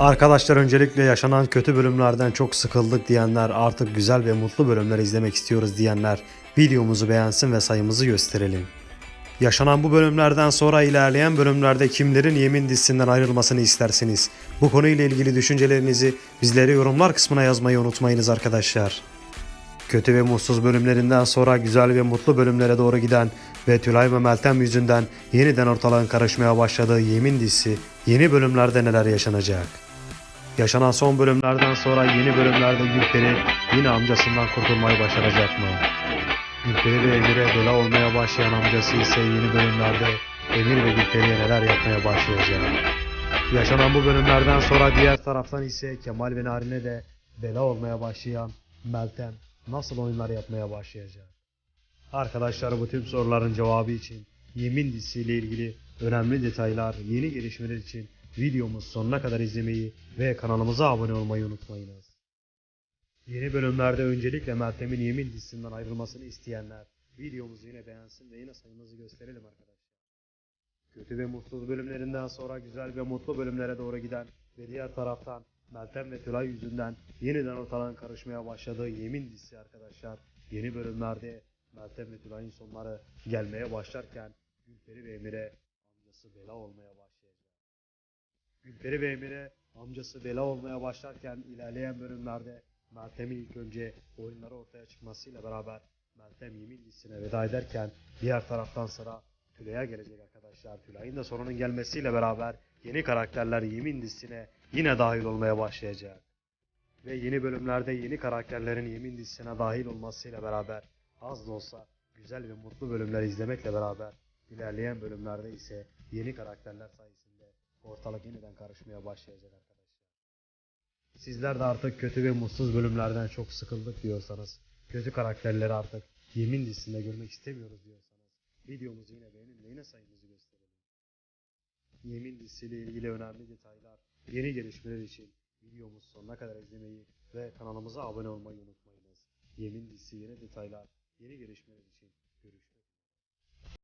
Arkadaşlar öncelikle yaşanan kötü bölümlerden çok sıkıldık diyenler, artık güzel ve mutlu bölümler izlemek istiyoruz diyenler videomuzu beğensin ve sayımızı gösterelim. Yaşanan bu bölümlerden sonra ilerleyen bölümlerde kimlerin yemin dizisinden ayrılmasını istersiniz? Bu konuyla ilgili düşüncelerinizi bizlere yorumlar kısmına yazmayı unutmayınız arkadaşlar. Kötü ve mutsuz bölümlerinden sonra güzel ve mutlu bölümlere doğru giden ve Tülay ve Meltem yüzünden yeniden ortalığın karışmaya başladığı Yemin dizisi yeni bölümlerde neler yaşanacak? Yaşanan son bölümlerden sonra yeni bölümlerde Gülperi yine amcasından kurtulmayı başaracak mı? Gülperi ve Emir'e bela olmaya başlayan amcası ise yeni bölümlerde Emir ve Gülperi'ye neler yapmaya başlayacak? Yaşanan bu bölümlerden sonra diğer taraftan ise Kemal ve Narin'e de bela olmaya başlayan Meltem nasıl oyunlar yapmaya başlayacak? Arkadaşlar bu tüm soruların cevabı için Yemin dizisiyle ilgili önemli detaylar, yeni gelişmeler için videomuz sonuna kadar izlemeyi ve kanalımıza abone olmayı unutmayınız. Yeni bölümlerde öncelikle Meltem'in Yemin dizisinden ayrılmasını isteyenler videomuzu yine beğensin ve yine sayımızı gösterelim arkadaşlar. Kötü ve mutsuz bölümlerinden sonra güzel ve mutlu bölümlere doğru giden ve diğer taraftan Meltem ve Tülay yüzünden yeniden ortadan karışmaya başladığı Yemin dizisi arkadaşlar. Yeni bölümlerde Meltem ve Tülay'ın sonları gelmeye başlarken Gülperi ve Emir'e amcası bela olmaya başlayacak. Gülperi ve Emir'e amcası bela olmaya başlarken ilerleyen bölümlerde Meltem'in ilk önce oyunları ortaya çıkmasıyla beraber Meltem Yemin dizisine veda ederken diğer taraftan sıra Tülay'a gelecek arkadaşlar. Tülay'ın da sonunun gelmesiyle beraber yeni karakterler Yemin dizisine yine dahil olmaya başlayacak. Ve yeni bölümlerde yeni karakterlerin Yemin dizisine dahil olmasıyla beraber az da olsa güzel ve mutlu bölümler izlemekle beraber ilerleyen bölümlerde ise yeni karakterler sayesinde ortalık yeniden karışmaya başlayacak arkadaşlar. Sizler de artık kötü ve mutsuz bölümlerden çok sıkıldık diyorsanız, kötü karakterleri artık Yemin dizisinde görmek istemiyoruz diyorsanız, videomuzu yine beğenin ve yine sayımızı gösterelim. Yemin dizisiyle ilgili önemli detaylar, yeni gelişmeler için videomuzu sonuna kadar izlemeyi ve kanalımıza abone olmayı unutmayınız. Yemin dizisi yeni detaylar, yeni gelişmeler için görüşürüz.